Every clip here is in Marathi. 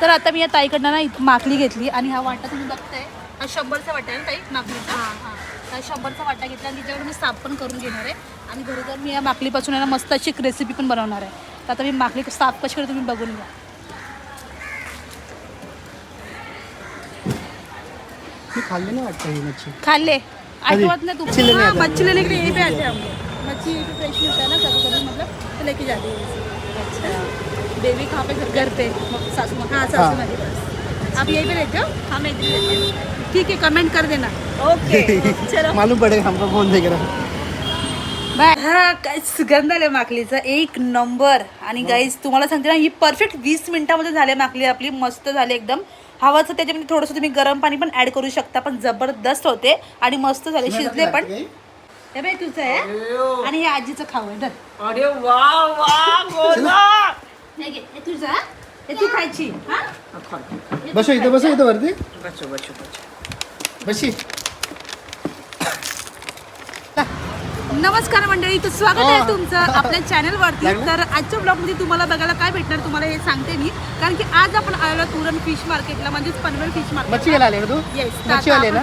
तर आता मी या ताईकडनं ना इथं माकली घेतली आणि हा वाटा तुम्ही बघताय. हा शंभरचा वाटा आहे ना ताई माकलीचा हां हा. शंभरचा वाटा घेतला आणि त्याच्यावर मी साफ पण करून घेणार आहे. आणि घरी जाऊन मी या माकलीपासून ना मस्त अशी एक रेसिपी पण बनवणार आहे. तर आता मी माकली साफ कशी करते तुम्ही बघून घ्या. मी खाल्ली नाही वाटतं ही मच्छी. खाल्ले? आठवत नहीं मच्छी लेने तुम हाँ, हैं। मच्छी लेने के लिए यहीं पे आते हैं हम लोग मच्छी यहीं पे फ्रेश मिलता है ना कभी कभी मतलब तो लेके जाते. हैं अच्छा. बेबी कहाँ पे घर पे? सासू माँ हाँ सासू माँ। के पास आप यहीं पे रहते हो? हाँ मैं इधर ही रहती हूँ। ठीक है कमेंट कर देना। ओके चलो। मालूम पडेगा हमको कौन देख रहा है। बाय हा काय सुगंध आले माकलीचा. एक नंबर. आणि गाईज तुम्हाला सांगते ना ही परफेक्ट वीस मिनिटामध्ये झाले माकली आपली. मस्त झाली एकदम. हवाचं त्याच्यामध्ये थोडंसं तुम्ही गरम पाणी पण ऍड करू शकता पण जबरदस्त होते. आणि मस्त झाले शिजले पण. हे बाई तुझं आहे. आणि हे आजीचं खाऊ आहे. धर. अरे वा वा गोला हे घे, हे तुझं हा? हे तू खायची. हा? बसो इथं बसो इथं वरती. बच्चो बच्चो बच्चो बशी. नमस्कार मंडळी तर स्वागत आहे तुमचं आपल्या चॅनल वरती. तर आजच्या ब्लॉगमध्ये तुम्हाला बघायला काय भेटणार तुम्हाला हे सांगते मी. कारण की आज आपण आलो तुरण फिश मार्केटला म्हणजेच पनवेल फिश मार्केट मच्छी घ्यायला आले का तू? येस मच्छी आले ना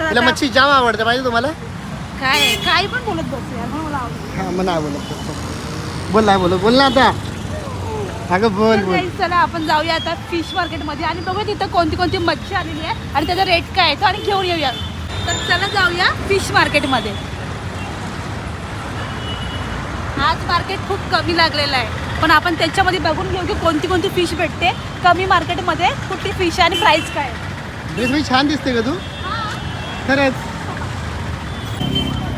तिला मच्छी जाम आवडते माहिती तुम्हाला? काय? काय पण बोलत बसू यार म्हणून मला आवडतं. हा मग नाही बोलत बोल बोल बोल ना आता. अगं बोल तर बोल. guys, चला आपण जाऊया आता फिश मार्केटमध्ये आणि बघूया तिथं कोणती कोणती मच्छी आलेली आहे आणि त्याचा रेट काय आहे तो आणि घेऊन येऊया. तर चला जाऊया फिश मार्केटमध्ये आज मार्केट खूप कमी लागलेलं आहे. पण आपण त्याच्यामध्ये बघून घेऊ की कोणती कोणती फिश भेटते. कमी मार्केटमध्ये कुठली फिश आहे आणि प्राइस काय आहे. ड्रेस मी छान दिसते का तू? खरंच.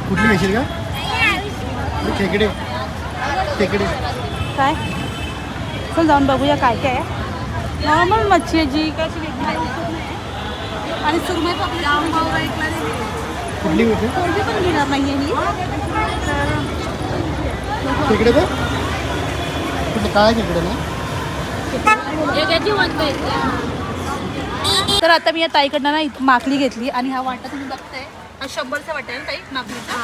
कुठली घेशील का खेकडे. खेकडे. काय? चल जाऊन बघूया काय काय आहे. नॉर्मल मच्छी आहे जी. काय. आणि सुरमई कुठली कोणती पण घेणार नाही आहे ही कुठे काय खेकडे ना? तर आता मी या ताईकडनं ना माकली घेतली आणि हा वाटा तुम्ही बघताय. हा शंभरचा वाटा आहे ना ताई माकलीचा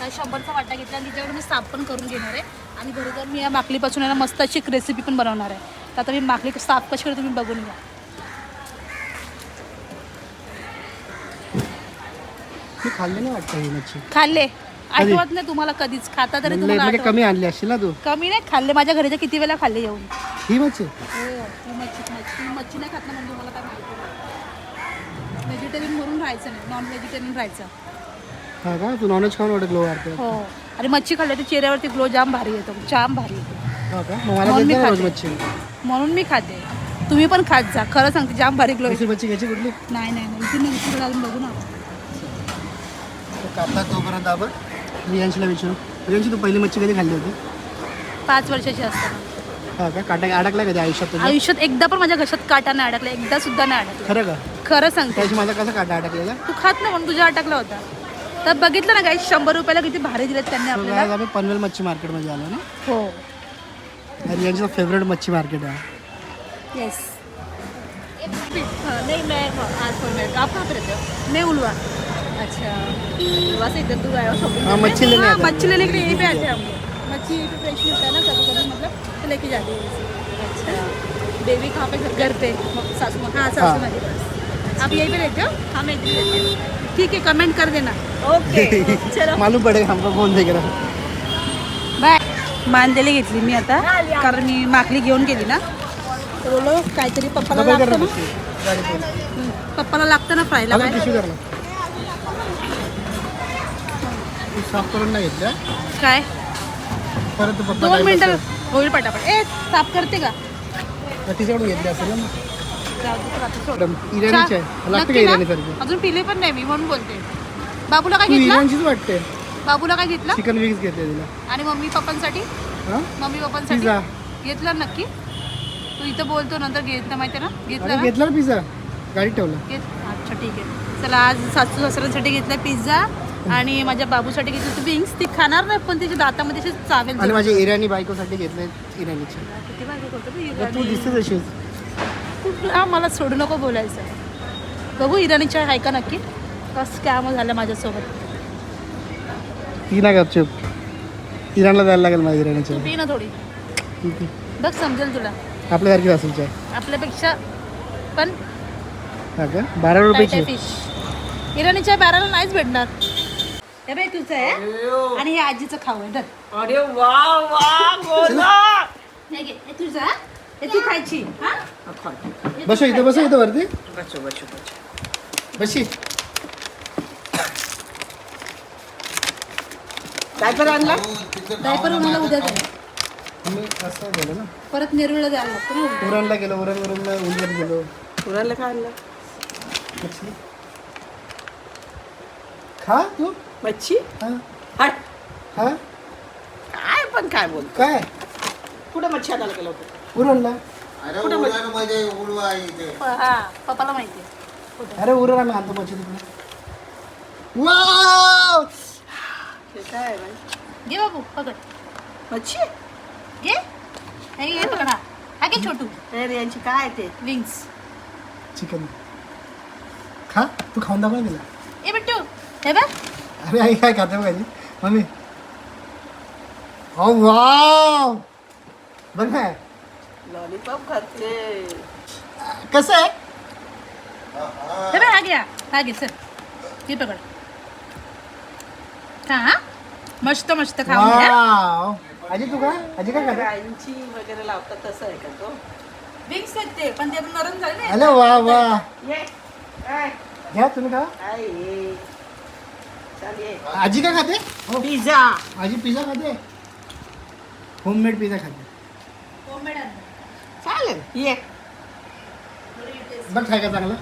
हा शंभरचा वाटा घेतला आणि त्याच्यावर मी साफ पण करून घेणार आहे. आणि घरी जाऊन मी या माकलीपासून ना मस्त अशी एक रेसिपी पण बनवणार आहे. तर आता मी माकली साफ कशी करते तुम्ही बघून घ्या. खाल्ली नाही वाटतं ही मच्छी. खाल्ले? आठवत नाही तुम्हाला कधीच? खाता तरी तुम्हाला म्हणजे आठवत. कमी आणली असशील ना तू. कमी नाही खाल्ले. माझ्या घरीच्या किती वेळा खाल्ले येऊन? ही मच्छी? हो मच्छी मच्छी. मच्छी नाही खात ना म्हणजे मला काय माहिती. व्हेजिटेरियन म्हणून राहायचं नाही. नॉन व्हेजिटेरियन राहायचं. हा का तू नॉनव्हेज खाऊन वाटत ग्लो वाटते हो. आणि मच्छी खाल्ली तर चेहऱ्यावरती ग्लो जाम भारी येतो. जाम भारी येतो. हा का? मग मला म्हणून मी देत ना रोज खाते. मच्छी. म्हणून मी खाते. तुम्ही पण खात जा. खरं सांगते जाम भारी ग्लो दुसरी मच्छी घ्यायची कुठली? नाही नाही नाही. इथे नाही इथे अजून बघू ना तो कापला तोपर्यंत आपण रियांशीला विचारू. रियांशी तू पहिली मच्छी कधी खाल्ली होती? पाच वर्षाची असताना. हा का? काटा अडकला कधी आयुष्यात तुझ्या? आयुष्यात एकदा पण माझ्या घशात काटा नाही अडकला. एकदा सुद्धा नाही अडकला. खरं का? खरं सांगते. त्याशी माझा कसा काटा अडकलेला? तू खात ना म्हणून तुझ्या अटकला होता. तर बघितलं ना काही शंभर रुपयाला किती भारी दिलेत त्यांनी आपल्याला. आम्ही पनवेल मच्छी मार्केटमध्ये आलो ना? हो. आणि यांचं फेवरेट मच्छी मार्केट आहे. यस नहीं मैं आज पर मैं आप कहाँ पे रहते हो। मैं उलवा. अच्छा उलवा इधर दूर आया शॉपिंग हाँ, मच्छी लेने हाँ, आते हैं। मच्छी लेने के लिए यहीं पे आते हैं हम लोग। मच्छी यहीं पे फ्रेश मिलता है ना कभी कभी मतलब तो लेके जाते हैं अच्छा बेबी कहाँ पे घर घर पे? सासू माँ हाँ सासू माँ के पास आप यहीं पे रहते हो? हाँ मैं इधर रहती हूँ। ठीक है कमेंट कर देना. ओके चलो. मालूम पडेगा हमको कौन देख रहा है बाय मांदेली घेतली मी आता कारण मी माकली घेऊन गेली ना. तर बोललो काहीतरी पप्पाला लागतं ना. पप्पाला लागतं ना फ्रायला काय? साफ करून नाही घेतल्या? काय? परत दोन मिनिटं. होईल पटापट. ए साफ करते का तिच्याकडून घेतली असेल ना? अजून पिले पण नाही मी म्हणून बोलते. बाबूला काय घेतलं? वाटते. बाबूला काय घेतलं? चिकन विंग्स घेतले तिला. आणि मम्मी पप्पांसाठी? मम्मी पप्पांसाठी? घेतलं नक्की? तू इथं बोलतो नंतर घेतलं माहिती ना? घेतलं घेतला पिझ्झा. गाडीत ठेवला. अच्छा ठीक आहे. चला आज सासू सासऱ्यांसाठी घेतला पिझ्झा. आणि माझ्या बाबूसाठी घेतलं विंग्स ती खाणार नाही पण त्याच्या दातामध्ये चावेल आणि माझ्या इराणी बायकोसाठी घेतले इराणीचे. किती भारी होतं ते. दिसते तशीच तू- हा मला सोडू नको बोलायचं. बघू इराणीच्या आहे का नक्की? कसं स्कॅम झालं माझ्यासोबत? ती ना गपचूप. इराणला जायला लागेल माझ्या इराणीच्या पी ना थोडी. बघ समजेल तुला. आपल्यासारखीच असेल चाय आपल्यापेक्षा पण हा बारा रुपयाची. फिश इराणी चाय बाराला नाहीच भेटणार. हे बाई तुझं आहे? आणि हे आजीचं खाऊ आहे. धर. अरे वा तुझं हा? तू खायची. हा? बसो इथं बसो? इथं वरती. बचो बचो बशी. काय पण आणला? डायपर मला उद्या द्या मी असं गेलो ना. परत नेरूळला द्यायला लागतं ना. उरणला गेलो उरण वरून उंजर गेलो. पुरायला काय आणलं? मच्छी. खा तू. मच्छी? हा. हट. हा? काय पण काय बोल. काय? कुठं मच्छी आणायला गेलो होतो? उरणला कुठं मच्छी प- हा पप्पाला माहिती अरे उरण आम्ही आणतो मच्छी तिकडे. वाव हे काय आहे बाई? घे बाबू पकड. मच्छी? घे. हे पकड. हा घे छोटू. अरे यांची काय आहे ते? विंग्स चिकन खा तू खाऊन दाखव ना तिला. ए बिट्टू हे बघ. अरे आई काय खाते बघायची मम्मी. ओ वाव बघ काय लॉलीपॉप घातले कसं आहे? हे बघ हा हा घे सर घे पकड. हा हा. मस्त मस्त खाऊन घ्या वाव. आजी तू काय आजी काय खाते? गायींची वगैरे लावतात तसं आहे का तो? विंग्स आहेत ते पण ते आता नरम झाले ना. अरे वा वा. ये काय घ्या तुम्ही खा. काय ये. चाल ये. आजी काय खाते? हो. पिझ्झा. आजी पिझ्झा खाते? होममेड पिझ्झा खाते. Homemade आहे. चालेल ये. बघ काय का चांगलं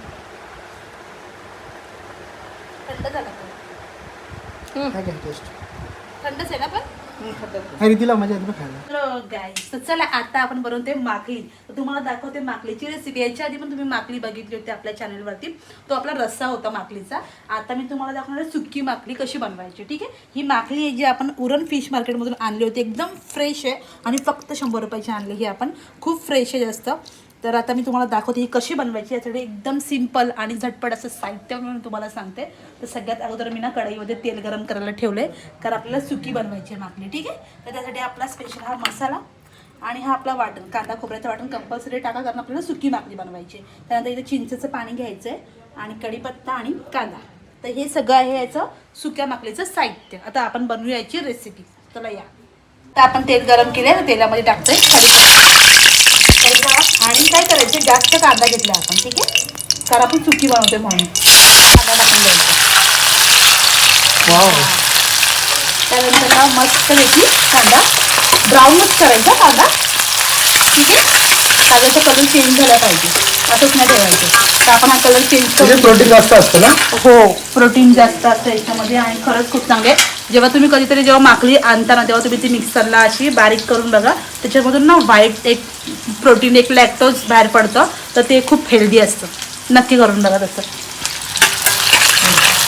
थंड झाला. काय काय टेस्ट थंडच आहे ना पण हं, तिला मजा येते खायला. तर चला आता आपण बनवते माकली तर तुम्हाला दाखवते माकलीची रेसिपी याच्या आधी पण तुम्ही माकली बघितली होती आपल्या चॅनलवरती तो आपला रस्सा होता माकलीचा आता मी तुम्हाला दाखवणार आहे सुक्की माकली कशी बनवायची ठीक आहे? ही माकली आहे जी आपण उरण फिश मार्केटमधून आणली होती. एकदम फ्रेश आहे आणि फक्त शंभर रुपयाची आणली. ही आपण खूप फ्रेश आहे जास्त. तर आता मी तुम्हाला दाखवते ही कशी बनवायची यासाठी एकदम सिंपल आणि झटपट असं साहित्य म्हणून तुम्हाला सांगते. तर सगळ्यात अगोदर मी ना कढईमध्ये तेल गरम करायला ठेवलं आहे कारण आपल्याला सुकी बनवायची आहे माकली ठीक आहे? तर त्यासाठी आपला स्पेशल हा मसाला आणि हा आपला वाटण कांदा खोबऱ्याचं वाटण कंपल्सरी टाका कारण आपल्याला सुकी माकली बनवायची त्यानंतर इथे चिंचेचं पाणी घ्यायचं आहे आणि कढीपत्ता आणि कांदा. तर हे सगळं आहे याचं सुक्या माकलीचं साहित्य. आता आपण बनवू याची रेसिपी चला या. तर आपण तेल गरम केले तर तेलामध्ये टाकतोय. कढीपत्ता आणि काय करायचं जास्त कांदा घेतला आपण ठीक आहे? कारण आपण सुकी बनवतोय म्हणून. कांदा टाकून द्यायचा त्यानंतर हा मस्त पैकी कांदा ब्राऊनच करायचा कांदा. ठीक आहे? कांद्याचा कलर चेंज झाला पाहिजे. असंच नाही ठेवायचं तर आपण हा कलर चेंज करून प्रोटीन जास्त असतं ना? हो प्रोटीन जास्त असतं याच्यामध्ये आणि खरंच खूप चांगले. जेव्हा तुम्ही कधीतरी जेव्हा माकली आणता ना तेव्हा तुम्ही ती मिक्सरला अशी बारीक करून बघा. त्याच्यामधून ना व्हाईट एक प्रोटीन एक लॅक्टोज बाहेर पडतं. तर ते खूप हेल्दी असतं. नक्की करून बघा तसं.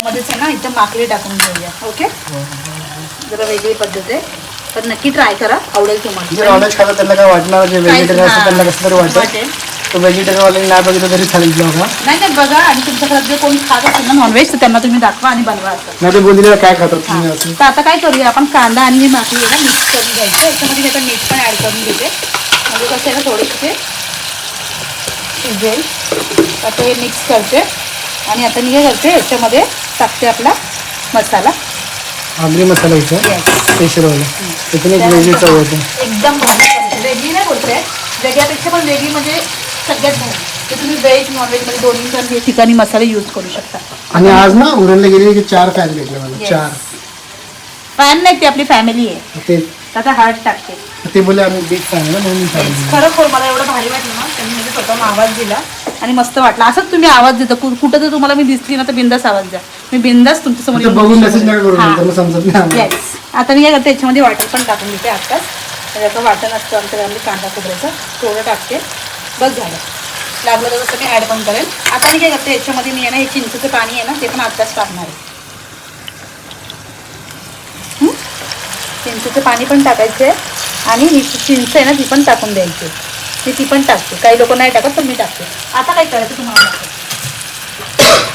मध्येच आहे ना इथं माकली टाकून घेऊया. ओके जरा वेगळी पद्धत आहे. पण नक्की ट्राय करा. आवडेल जे तुम्हाला नॉनव्हेज खातात त्यांना काय वाटणार? जे व्हेजिटेरियन असतात त्यांना कसं तरी वाटतं वाटेल. तो व्हेजिटेरियन वाले नाही बघितलं तरी चालेल ब्लॉग नाही नाही बघा. आणि तुमच्या घरात जर कोणी खात असेल ना नॉनव्हेज तर त्यांना तुम्ही दाखवा आणि बनवा असं. नाही ते बोललेलं काय खातात तुम्ही असं? तर आता काय करूया? आपण कांदा आणि ही आहे ना मिक्स करून घ्यायचं. याच्यामध्ये मी आता मीठ पण ॲड करून घेते. म्हणजे कसं आहे ना थोडेसे शिजेल आता हे मिक्स करते. आणि आता मी हे करते याच्यामध्ये टाकते आपला मसाला. आगरी मसाला इथं? Yes. स्पेशल वाला त्याच्याने एक वेगळी चव होते एकदम. वेगळी नाही बोलते वेगळ्यापेक्षा पण वेगळी म्हणजे सगळ्यात भारी. ते तुम्ही व्हेज नॉनव्हेजमध्ये दोन्ही पण हे ठिकाणी मसाले यूज करू शकता. आणि आज ना उरणला गेले की चार फॅन भेटले मला Yes. चार. फॅन नाही ती आपली फॅमिली आहे. ते तर आता हळद टाकते. ते बोलले आम्ही बिग फॅन आहे ना म्हणून सांगितलं खरं मला एवढं भारी वाटलं ना त्यांनी म्हणजे स्वतः आवाज दिला आणि मस्त वाटला. असंच तुम्ही आवाज देता. कु- कुठं जर तुम्हाला मी दिसली ना तर बिंदास आवाज द्या. मी बिंदास तुमच्यासमोर आता बघून मेसेज नका करू. नंतर मग समजत नाही आम्हाला. Yes. आता मी काय करते याच्यामध्ये वाटण पण टाकून देते आत्ताच. त्याचं वाटण असतं आमच्या घरामध्ये कांदा खोबऱ्याचं. थोडं टाकते. बस झालं. लागलं तर तसं मी ॲड पण करेल. आता मी काय करते याच्यामध्ये मी आहे ना हे चिंचेचं पाणी आहे ना ते पण आत्ताच टाकणार आहे. हं? चिंचेचं पाणी पण टाकायचं आहे आणि ही चिंच आहे ना ती पण टाकून द्यायची. मी ती पण टाकते. काही लोक नाही टाकत पण मी टाकते. आता काय करायचं तुम्हाला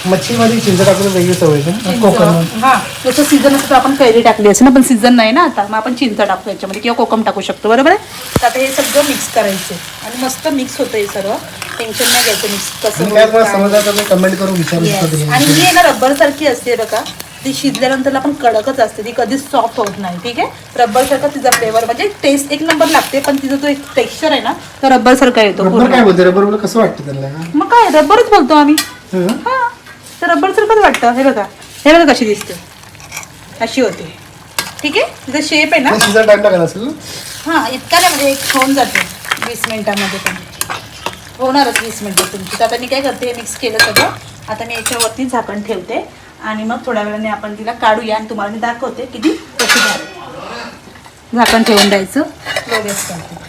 मच्छीमध्ये चिंच टाकून वेगळी सवय का कोकण. हा. जसं सीझन असतं आपण कैरी टाकली असते ना पण सीझन नाही ना आता. मग आपण चिंच टाकतो याच्यामध्ये किंवा कोकम टाकू शकतो. बरोबर आहे? तर आता हे सगळं मिक्स करायचं. आणि मस्त मिक्स होतं हे सर्व. टेन्शन नाही घ्यायचं मिक्स कसं कमेंट करून विचारू आणि ही आहे ना रबर सारखी असते बघा. ती शिजल्यानंतर पण कडकच असते. ती कधीच सॉफ्ट होत नाही. ठीक आहे? रबर सारखा तिचा फ्लेवर म्हणजे टेस्ट एक नंबर लागते पण तिचा जो एक टेक्स्चर आहे ना तो रबर सारखा येतो रबर. काय बोलते? रबर कसं वाटतं त्यांना? मग काय? रबरच बोलतो आम्ही. हं? तर रबर सारखंच वाटतं. हे बघा. हे बघा कशी दिसते. अशी होते. ठीक आहे? तिचा शेप आहे ना? शिजन टाइम टाकायला असेल ना? हा इतका नाही म्हणजे एक होऊन जाते. वीस मिनिटामध्ये पण. होणारच वीस मिनिटं तुमची. तर आता मी काय करते हे मिक्स केलं सगळं. आता मी याच्यावरती झाकण ठेवते. आणि मग थोड्या वेळाने आपण तिला काढूया आणि तुम्हाला मी दाखवते किती कशी झाली. झाकण ठेवून द्यायचं. लगेच करते. हा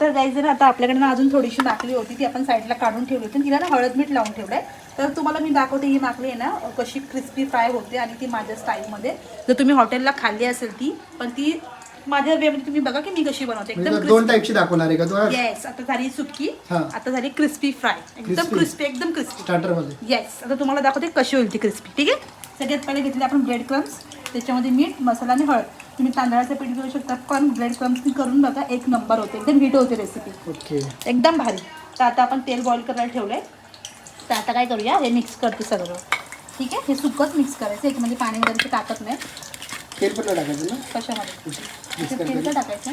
तर जायचं ना आता आपल्याकडे ना अजून थोडीशी माकली होती ती आपण साईडला काढून ठेवली होती. तिला ना हळद मीठ लावून ठेवलंय. तर तुम्हाला मी दाखवते ही माकली आहे ना कशी क्रिस्पी फ्राय होते आणि ती माझ्या स्टाईलमध्ये जर तुम्ही हॉटेलला खाल्ली असेल ती पण ती माझ्या वेमध्ये तुम्ही बघा की मी कशी बनवते. एकदम दोन टाईपची दाखवणार आहे का येस आता झाली हा. आता झाली क्रिस्पी फ्राय एकदम. क्रिस्पी एकदम क्रिस्पी स्टार्टरमध्ये येस आता तुम्हाला दाखवते कशी होईल ती क्रिस्पी ठीक आहे? सगळ्यात पहिले घेतले आपण ब्रेड क्रम्स त्याच्यामध्ये मीठ मसाला आणि हळद. तुम्ही तांदळाचं पीठ घेऊ शकता. पण ब्रेड क्रम्सनी करून बघा एक नंबर होते. एकदम हिट होते रेसिपी ओके. एकदम भारी. तर आता आपण तेल बॉईल करायला ठेवलं आहे तर आता काय करूया? हे मिक्स करते सगळं. ठीक आहे? हे सुकंच मिक्स करायचं. एक म्हणजे पाणी वगैरे टाकत नाही. तेल पण टाकायचं ना? कशामध्ये? तेल. का टाकायचं.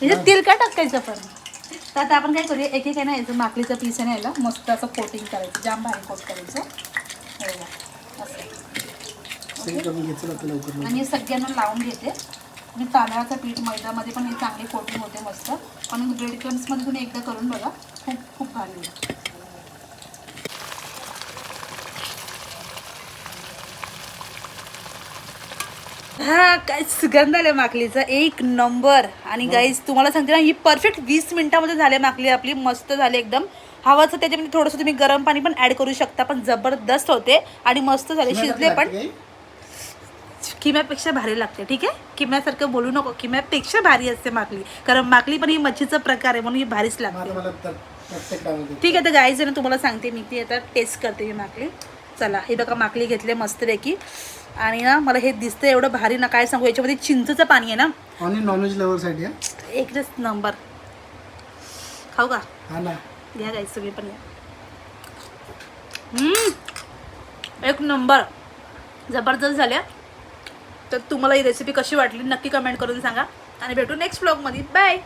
त्याच्यात तेल का टाकायचं पण? तर आता आपण काय करूया? एक एक आहे ना याचं माकलीचं पीस आहे ना याला मस्त असं कोटिंग करायचं. जाम भारी कोट करायचं. असं. आणि हे सगळ्यांना लावून घेते. आणि तांदळाचं पीठ मैद्यामध्ये पण हे चांगली कोटिंग होते मस्त. पण ब्रेड क्रम्समध्ये तुम्ही एकदा करून बघा. खूप खूप भारी आहे हा काय सुगंध आले माकलीचा. एक नंबर. आणि गाईज तुम्हाला सांगते ना ही परफेक्ट वीस मिनिटामध्ये झाले माकली आपली. मस्त झाली एकदम. हवाचं त्याच्यामध्ये थोडंसं तुम्ही गरम पाणी पण ऍड करू शकता पण जबरदस्त होते आणि मस्त झाले शिजले पण? किम्यापेक्षा भारी लागते ठीक आहे? किम्यासारखं बोलू नको. किम्यापेक्षा भारी असते माकली. कारण माकली पण ही मच्छीचा प्रकार आहे म्हणून ही भारीच? लागते. ठीक आहे तर गाईज ना तुम्हाला सांगते मी ती आता टेस्ट करते मी माकली. चला हे बघा माकली घेतले मस्तपैकी आणि ना मला हे दिसतं एवढं भारी ना काय सांगू याच्यामध्ये चिंचचं पाणी आहे ना? आणि नॉनव्हेज लेवलसाठी हा एकच नंबर खाऊ का? हा घ्या गाईज तुम्ही पण या. एक नंबर जबरदस्त झाल्या. तर तुम्हाला ही रेसिपी कशी वाटली नक्की कमेंट करून सांगा. आणि भेटू नेक्स्ट ब्लॉगमध्ये बाय